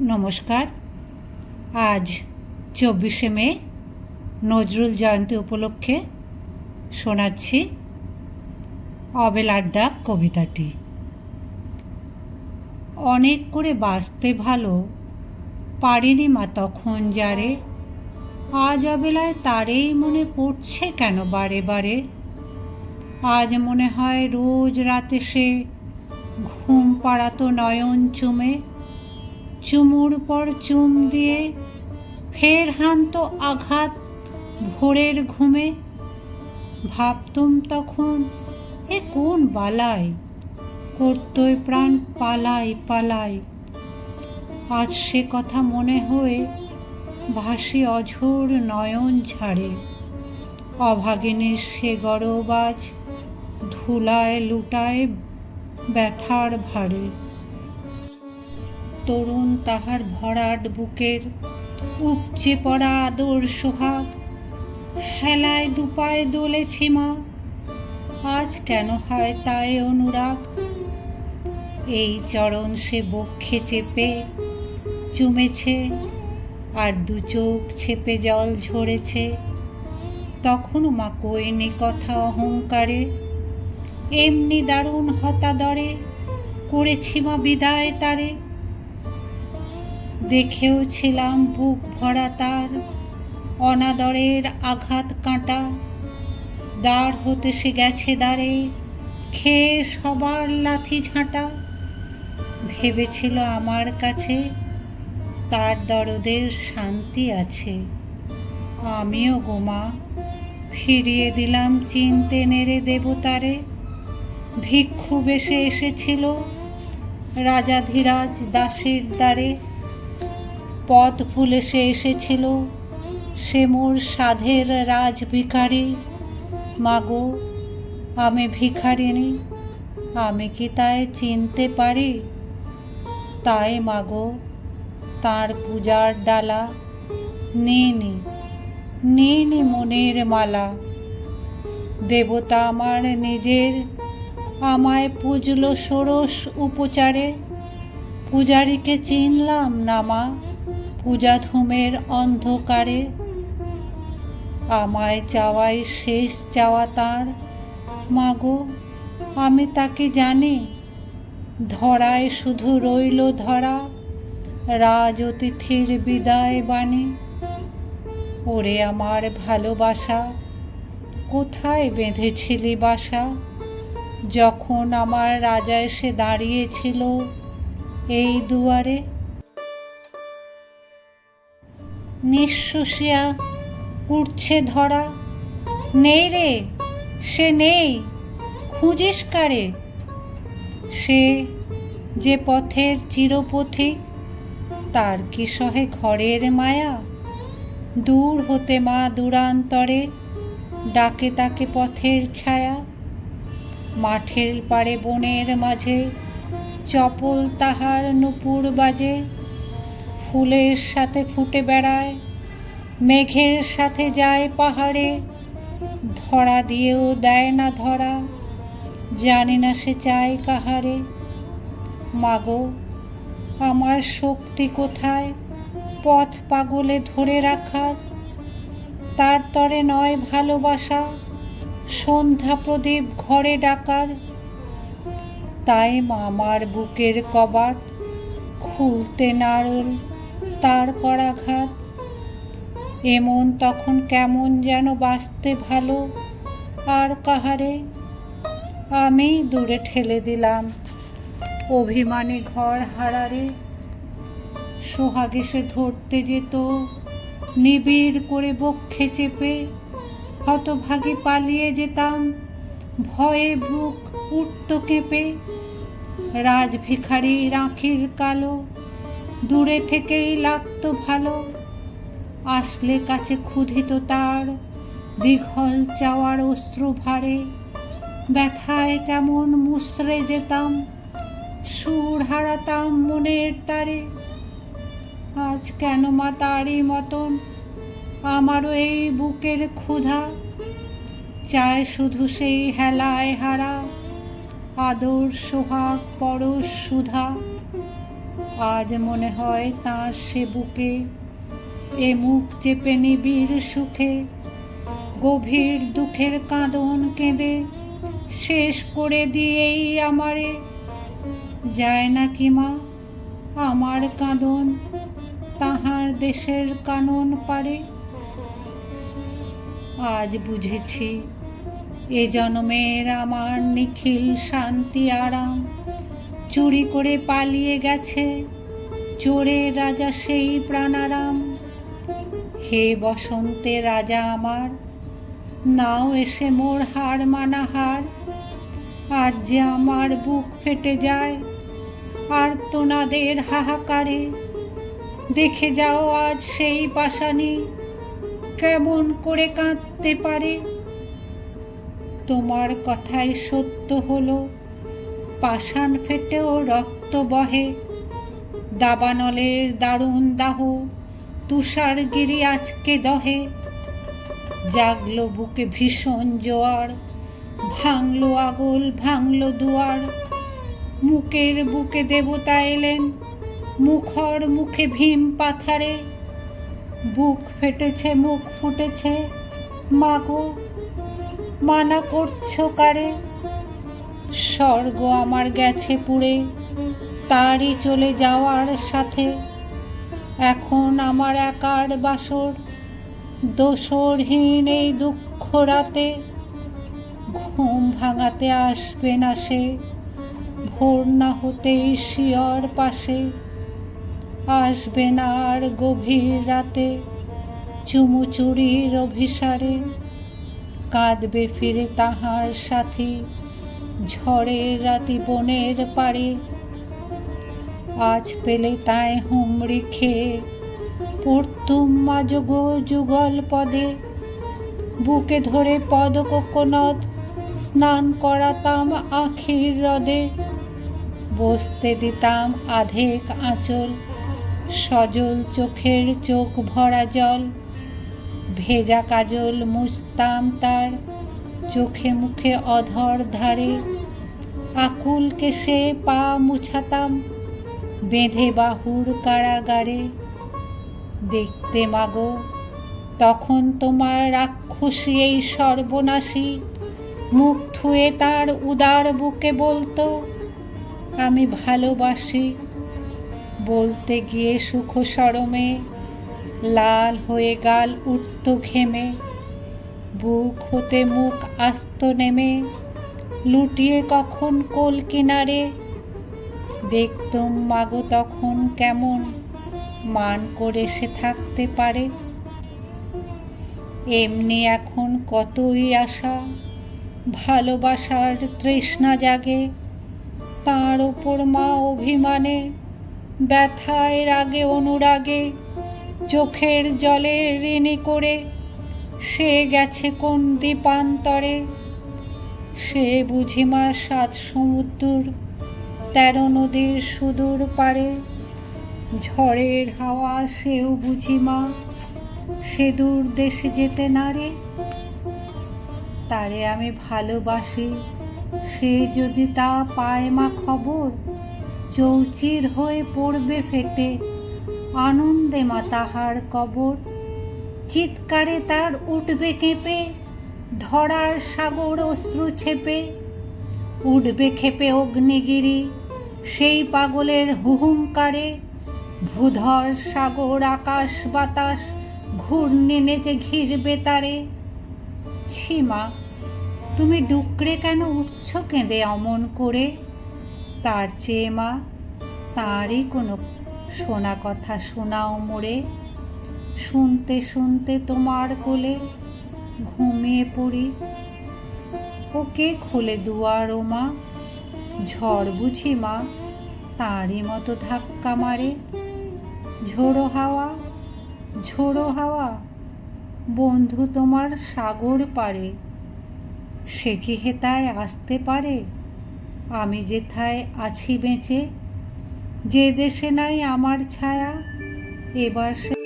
নমস্কার। আজ চব্বিশে মে, নজরুল জয়ন্তী উপলক্ষে শোনাচ্ছি অবেলার ডাক কবিতাটি। অনেক করে বাঁচতে ভালো পারিনি মা তখন যারে, আজ অবেলায় তারেই মনে পড়ছে কেন বারে বারে? আজ মনে হয় রোজ রাতে সে ঘুম পাড়াতো নয়ন চুমে চুমুর পর চুম দিয়ে ফের হানত আঘাত ভোরের ঘুমে। ভাবতুম তখন, এ কোন বালায় করতই প্রাণ পালাই পালাই। আজ সে কথা মনে হয়ে ভাসি অঝোর নয়ন ঝাড়ে। অভাগিনীর সে গরবাজ ধুলায় লুটায় ব্যথার ভারে। তরুণ তাহার ভরাট বুকের। উপচে পড়া আদর সোহাগ, হেলায় দুপায়ে দোলেছি মা। আজ কেন হয় তাই অনুরাগ? এই চরণ সে বক্ষে চেপে, চুমেছে, আর দু চোখ ছেপে জল ঝরেছে। তখনও মা কইনি কথা অহংকারে? এমনি দারুণ হতাদরে করেছি মা বিদায় তারে। দেখেও ছিলাম বুক ভরা তার, অনাদরের আঘাত কাঁটা। দাঁড় হতে সে গেছে দাঁড়ে খেয়ে সবার লাথি ঝাঁটা। ভেবেছিল আমার কাছে তার দরদের শান্তি আছে। আমিও গোমা ফিরিয়ে দিলাম চিনতে নেড়ে দেবতারে। ভিক্ষু বেশে এসেছিল, রাজাধিরাজ দাসের দ্বারে। পথ ভুলে সে এসেছিল। সে মোর সাধের রাজ ভিখারি। মাগো, আমি ভিখারিনী আমি কি তাই চিনতে পারি? তাই মাগো, তার পূজার ডালা। নিনি নিনি মনের মালা। দেবতা আমার নিজের, আমায় পুজল ষোড়শ উপচারে। পূজারীকে চিনলাম না মা। পূজাধূমের অন্ধকারে। আমায় চাওয়াই শেষ চাওয়া তার। মাগো, আমি তাকে জানি, ধরায় শুধু রইল ধরা রাজ অতিথির বিদায় বাণী। ওরে আমার ভালোবাসা, কোথায় বেঁধেছিলি বাসা? যখন আমার রাজা এসে দাঁড়িয়েছিল এই দুয়ারে নিঃশ্বাসিয়া উঠছে ধরা। নেই রে, সে নেই, খুঁজিস কারে? সে যে পথের চিরপথিক তার কি সহে ঘরের মায়া? দূর হতে মা দূরান্তরে ডাকে তাকে পথের ছায়া। মাঠের পাড়ে বনের মাঝে চপল তাহার নুপুর বাজে। ফুলের সাথে ফুটে বেড়ায়, মেঘের সাথে যায় পাহাড়ে, ধরা দিয়েও দেয় না ধরা, জানি না সে চায় কাহারে। মাগো, আমার শক্তি কোথায়? পথ পাগলে ধরে রাখার, তার তরে নয় ভালোবাসা। সন্ধ্যা প্রদীপ ঘরে ডাকার তাই মামার বুকের কবাট খুলতে নারল। তার করাঘাত এমন তখন কেমন যেন বাঁচতে ভালো, আর কাহারে? আমি দূরে ঠেলে দিলাম। অভিমানে ঘর হারারে। সোহাগে সে ধরতে যেত। নিবিড় করে বক্ষে চেপে হতভাগে পালিয়ে যেতাম। ভয়ে বুক উঠত কেঁপে। রাজভিখারি রাখির কালো দূরে থেকেই লাগতো ভালো। আসলে কাছে ক্ষুধিত তার দীঘল চাওয়ার অশ্রু ভারে ব্যথায় কেমন মুসরে যেতাম, সুর হারাতাম মনের তারে। আজ কেন মা তারই মতন? আমারও এই বুকের ক্ষুধা। চায় শুধু সেই হেলায় হারা, আদর সোহাগ পরশ সুধা। আজ মনে হয় তাঁর সে বুকে এ মুখ চেপে নিবিড় সুখে, গভীর দুঃখের কাঁদন কেঁদে শেষ করে দিয়েই আমারে। যায় না কি মা আমার কাঁদন, তাহার দেশের কানন পারে? আজ বুঝেছি এ জন্মের আমার নিখিল শান্তি আরাম। চুরি করে পালিয়ে গেছে। চোরের রাজা সেই প্রাণারাম। হে বসন্তে রাজা আমার, নাও এসে মোর হার মানা হার আজ যে আমার বুক ফেটে যায় আর তোনাদের হাহাকারে। দেখে যাও আজ সেই পাশানি, কেমন করে কাঁদতে পারে। তোমার কথাই সত্য হলো পাষাণ ফেটেও রক্ত বহে। দাবানলের দারুণ দাহ, তুষারগিরি আজকে দহে। জাগলো বুকে ভীষণ জোয়ার, ভাঙলো আগল, ভাঙলো দুয়ার। মুখের বুকে দেবতা এলেন, মুখর মুখে ভীম পাথারে। বুক ফেটেছে, মুখ ফুটেছে মাগো মানা করছ কারে? স্বর্গ আমার গেছে পুড়ে, তারই চলে যাওয়ার সাথে। এখন আমার একার বাসর দোসরহীন এই দুঃখ রাতে। ঘুম ভাঙাতে আসবে না সে, ভোর না হতেই শিয়র পাশে। আসবে না আর গভীর রাতে চুমু চুরির অভিসারে। কাঁদবে ফিরে তাহার সাথী। ঝড়ের রাতি বনের পারে আজ পেলে তাই হুমড়ি খেয়ে পড়তুম মাযোগ যুগল পদে। বুকে ধরে পদকোকনদ স্নান করাতাম আখির হ্রদে বসতে দিতাম আধেক আঁচল, সজল চোখের চোখ ভরা জল। ভেজা কাজল মুছতাম তার চোখে মুখে অধর ধারে আকুল কেশে পা মুছাতাম, বেঁধে বাহুর কারাগারে। দেখতে মাগো, তখন তোমার রাক্ষসী এই সর্বনাশী, মুখ থুয়ে তার উদার বুকে বলতো, আমি ভালোবাসি। বলতে গিয়ে সুখ সরমে লাল হয়ে গাল উঠত ঘেমে। বুক হতে মুখ আস্ত নেমে, লুটিয়ে কখন কোল কিনারে? দেখতুম মাগো তখন কেমন, মান করে সে থাকতে পারে? এমনি এখন কতই আশা, ভালোবাসার তৃষ্ণা জাগে, তার ওপর মা অভিমানে ব্যথায় রাগে অনুরাগে, চোখের জলে ঋণী করে সে গেছে কোন দ্বীপান্তরে? সে বুঝিমা সাত সমুদ্র তেরো নদীর সুদূর পারে। ঝড়ের হাওয়া সেও বুঝিমা, সে দূর দেশে যেতে নারে তারে আমি ভালোবাসি, সে যদি তা পায় মা খবর। চৌচির হয়ে পড়বে ফেটে, আনন্দে মা তাহার কবর। চিৎকারে তার উঠবে কেঁপে ধরার সাগর অশ্রু ছেপে। উঠবে খেপে অগ্নিগিরি, সেই পাগলের হুহুঙ্কারে। ভূধর সাগর, আকাশ বাতাস, ঘূর্ণি নেচে ঘিরবে তারে। ছিমা তুমি ডুকরে কেন উঠছ কেঁদে অমন করে? তার চেয়ে মা, তারই কোনো শোনা কথা শোনাও মোড়ে শুনতে শুনতে তোমার কোলে ঘুমিয়ে পড়ি। ওকে খোলে দুয়ার ও মা, ঝড় বুঝি মা, তারই মতো ধাক্কা মারে। ঝোড়ো হাওয়া ঝোড়ো হাওয়া, বন্ধু তোমার সাগর পারে সে কি হেতায় আসতে পারে? আমি যেথায় আছি বেঁচে, যে দেশে নাই আমার ছায়া, এবার সে